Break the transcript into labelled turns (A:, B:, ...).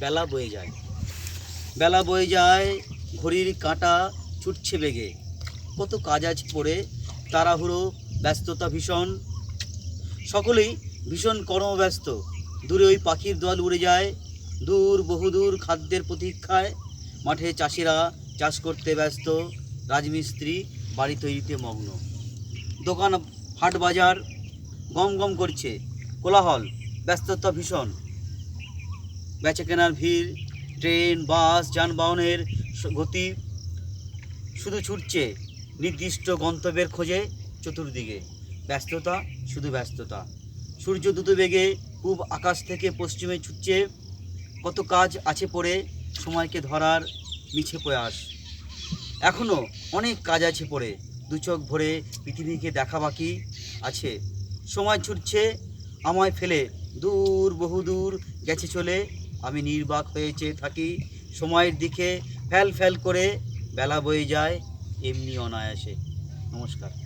A: বেলা বয়ে যায়। বেলা বয়ে যায়, ঘড়ির কাঁটা ছুটছে বেগে। কত কাজ আছে পড়ে, তাড়াহুড়ো, ব্যস্ততা ভীষণ। সকলেই ভীষণ কর্মব্যস্ত। দূরে ওই পাখির দল উড়ে যায়, দূর বহুদূর খাদ্যের প্রতীক্ষায়। মাঠে চাষিরা চাষ করতে ব্যস্ত, রাজমিস্ত্রি, বাড়ি তৈরিতে মগ্ন। দোকান, হাট বাজার গম গম করছে, কোলাহল, ব্যস্ততা ভীষণ। বেচা কেনার ভিড়, ট্রেন, বাস, যানবাহনের গতি শুধু ছুটছে নির্দিষ্ট গন্তব্যের খোঁজে চতুর্দিকে। ব্যস্ততা শুধু ব্যস্ততা। সূর্য বেগে পূব আকাশ থেকে পশ্চিমে ছুটছে। কত কাজ আছে পড়ে, সময়কে ধরার মিছে প্রয়াস। এখনও অনেক কাজ আছে পড়ে, দু চোখ ভরে পৃথিবীকে দেখা বাকি আছে। সময় ছুটছে, আমায় ফেলে, দূর, বহুদূর গেছে চলে। আমি নির্বাক হয়ে চেয়ে থাকি। সময়ের দিকে ফ্যাল ফ্যাল করে বেলা বয়ে যায়, এমনি অনায়াসে। নমস্কার।